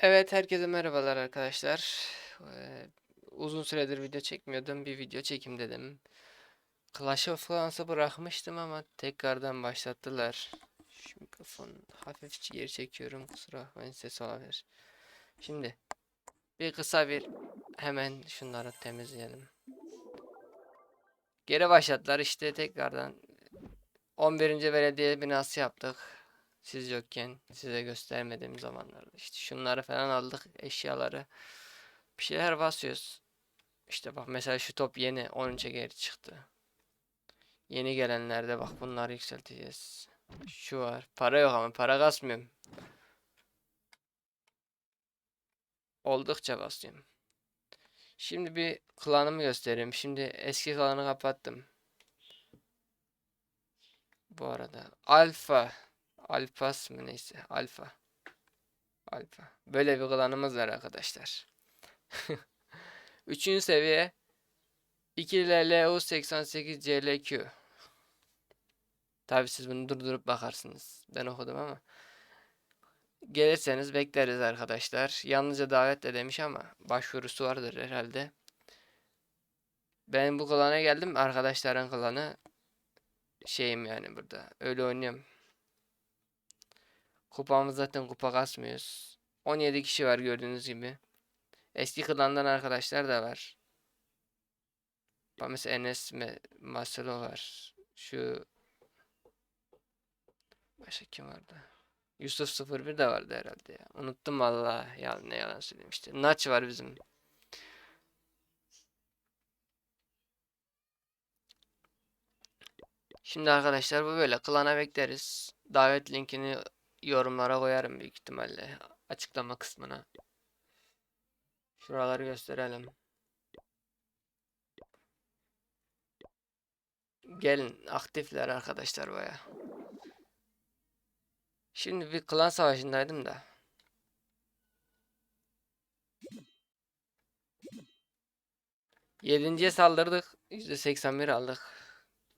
Evet, herkese merhabalar arkadaşlar. Eee, uzun süredir video çekmiyordum. Bir video çekim dedim. Clash of Clans'ı bırakmıştım ama tekrardan başlattılar. Şu mikrofon hafif geri çekiyorum. Kusura bakmayın ses olabilir. Şimdi bir kısa bir hemen şunları temizleyelim. Geri başlattılar işte tekrardan 11. belediye binası yaptık. Siz yokken size göstermediğim zamanlarda işte şunları falan aldık eşyaları bir şeyler basıyoruz. İşte bak mesela şu top yeni 13'e geri çıktı. Yeni gelenlerde bak bunları yükselteceğiz. Şu var. Para yok ama para kasmıyorum. Oldukça basıyorum. Şimdi bir klanımı göstereyim. Şimdi eski klanı kapattım. Bu arada alfa Alpas mı neyse. Alfa. Alfa. Böyle bir klanımız var arkadaşlar. Üçüncü seviye 2 LLU 88 CLQ. Tabi siz bunu durdurup bakarsınız. Ben okudum ama. Gelirseniz bekleriz arkadaşlar. Yalnızca davet de demiş ama başvurusu vardır herhalde. Ben bu klana geldim. Arkadaşların klanı şeyim yani burada. Öyle oynuyorum. Kupamız zaten kupa kasmıyoruz. 17 kişi var gördüğünüz gibi. Eski klandan arkadaşlar da var. Mesela Enes Marcelo var. Şu Başka kim vardı? Yusuf 01 de vardı herhalde ya. Unuttum valla. Ya ne yalan söyleyeyim işte. Naç var bizim. Şimdi arkadaşlar bu böyle. Klana bekleriz. Davet linkini yorumlara koyarım büyük ihtimalle. Açıklama kısmına. Şuraları gösterelim. Gelin aktifler arkadaşlar baya. Şimdi bir klan savaşındaydım da. Yedinciye saldırdık. %81 aldık.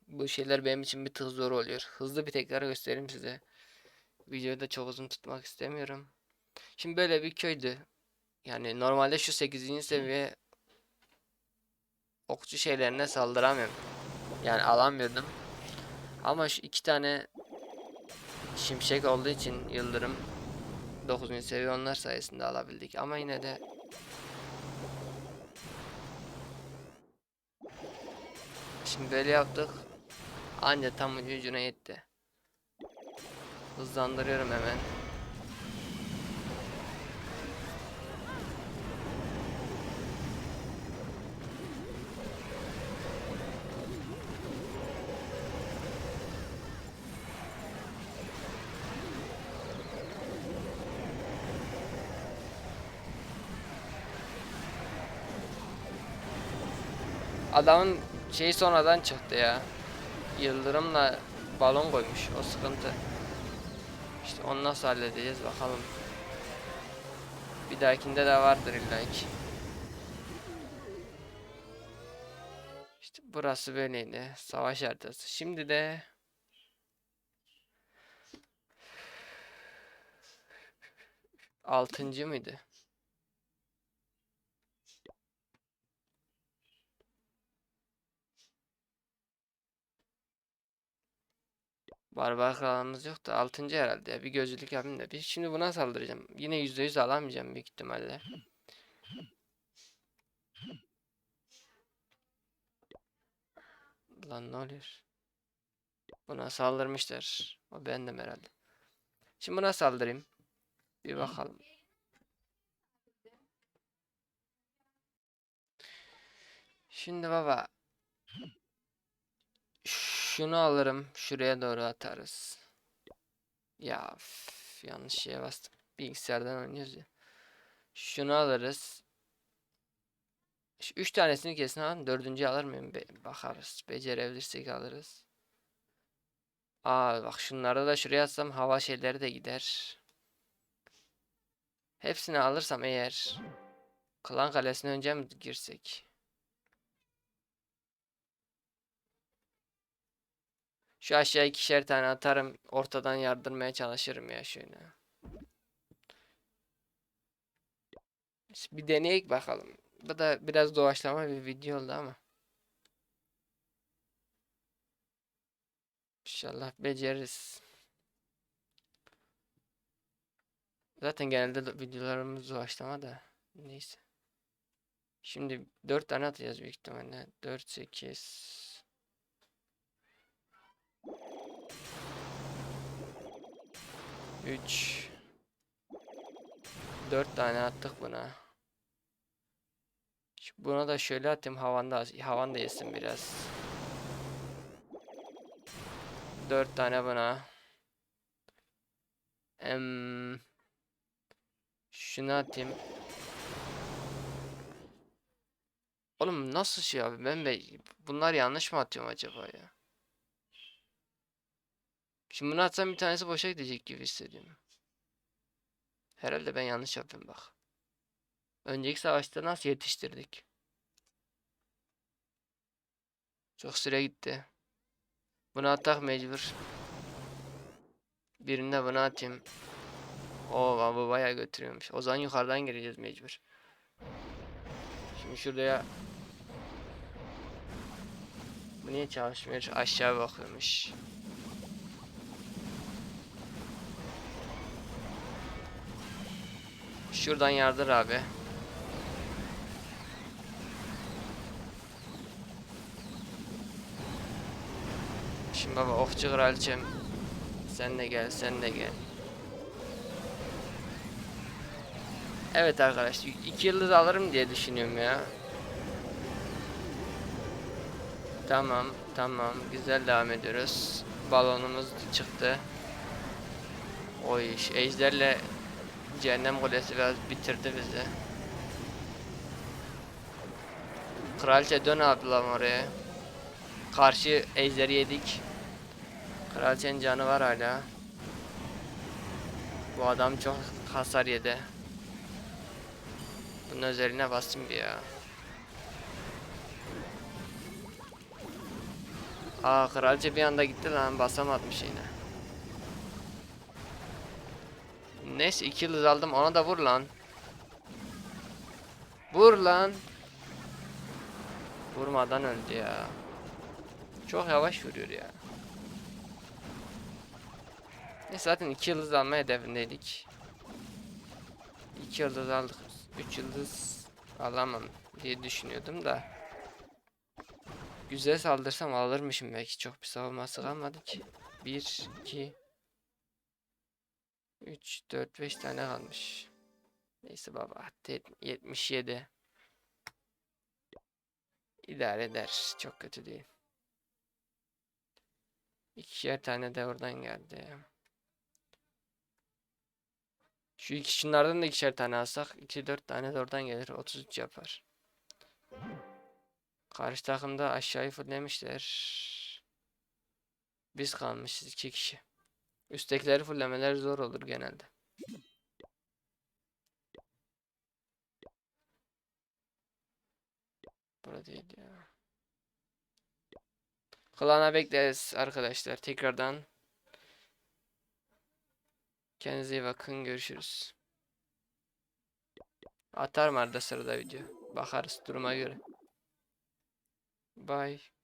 Bu şeyler benim için bir tık zor oluyor. Hızlı bir tekrar göstereyim size. Videoyu da çok uzun tutmak istemiyorum. Şimdi böyle bir köydü. Yani normalde şu 8. seviye okçu şeylerine saldıramıyorum. Yani alamıyordum. Ama şu iki tane şimşek olduğu için yıldırım 9. seviye onlar sayesinde alabildik. Ama yine de Şimdi böyle yaptık. Anca tam ucu ucuna yetti. Hızlandırıyorum hemen. Adamın şeyi sonradan çıktı ya. Yıldırımla balon koymuş. O sıkıntı. İşte onu nasıl halledeceğiz bakalım. Bir dahakinde de vardır illaki. İşte burası böyleydi. Savaş haritası. Şimdi de altıncı mıydı? Barbar kralımız yok da 6. herhalde ya. Bir gözlük yapayım da. Bir şimdi buna saldıracağım. Yine %100 alamayacağım büyük ihtimalle. Lan ne oluyor? Buna saldırmışlar. O bendim herhalde. Şimdi buna saldırayım. Bir bakalım. Şimdi baba. Şunu alırım. Şuraya doğru atarız. Ya üf, yanlış şeye bastım. Bilgisayardan oynuyoruz ya. Şunu alırız. Şu üç tanesini kesin alın. Dördüncüyü alır mıyım? Be bakarız. Becerebilirsek alırız. Aa bak şunları da şuraya atsam hava şeyleri de gider. Hepsini alırsam eğer Klan Kalesi'ne önce mi girsek? Şu aşağı ikişer tane atarım. Ortadan yardırmaya çalışırım ya şöyle. Bir deneyek bakalım. Bu da biraz doğaçlama bir video oldu ama. İnşallah beceririz. Zaten genelde de videolarımız doğaçlama da. Neyse. Şimdi 4 tane atacağız büyük ihtimalle. 4, 8. Üç. Dört tane attık buna. Buna da şöyle atayım havanda havan da yesin biraz. Dört tane buna. Em, şunu atayım. Oğlum nasıl şey abi ben be bunlar yanlış mı atıyorum acaba ya? Şimdi bunu atsam bir tanesi boşa gidecek gibi hissediyorum. Herhalde ben yanlış yapıyorum bak. Önceki savaşta nasıl yetiştirdik? Çok süre gitti. Bunu atak mecbur. Birinde bunu atayım. Oo bu bayağı götürüyormuş. O zaman yukarıdan gireceğiz mecbur. Şimdi şuraya Bu niye çalışmıyor? Aşağı bakıyormuş. Şuradan yardır abi. Şimdi baba okçu kraliçem. Sen de gel, sen de gel. Evet arkadaşlar, iki yıldız alırım diye düşünüyorum ya. Tamam, tamam. Güzel devam ediyoruz. Balonumuz çıktı. O iş. Ejderle Cehennem Kulesi biraz bitirdi bizi. Kraliçe dön ablam oraya. Karşı ejderi yedik. Kraliçenin canı var hala. Bu adam çok hasar yedi. Bunun özeline bastım bir ya. Aa kraliçe bir anda gitti lan basamadım şeyine. Neyse iki yıldız aldım ona da vur lan. Vur lan. Vurmadan öldü ya. Çok yavaş vuruyor ya. Neyse zaten iki yıldız alma hedefindeydik. İki yıldız aldık. Üç yıldız alamam diye düşünüyordum da. Güzel saldırsam alırmışım belki çok bir savunması kalmadı ki. 1, 2, 3, 4, 5 tane kalmış. Neyse baba. te- 77. İdare eder. Çok kötü değil. İkişer tane de oradan geldi. Şu iki şunlardan da ikişer tane alsak 2 4 tane de oradan gelir 33 yapar. Karşı takımda aşağıyı fullemişler. Biz kalmışız iki kişi. Üsttekileri fullemeler zor olur genelde. Burada değil ya. Klana bekleriz arkadaşlar tekrardan. Kendinize iyi bakın görüşürüz. Atarım arada sırada video. Bakarız duruma göre. Bye.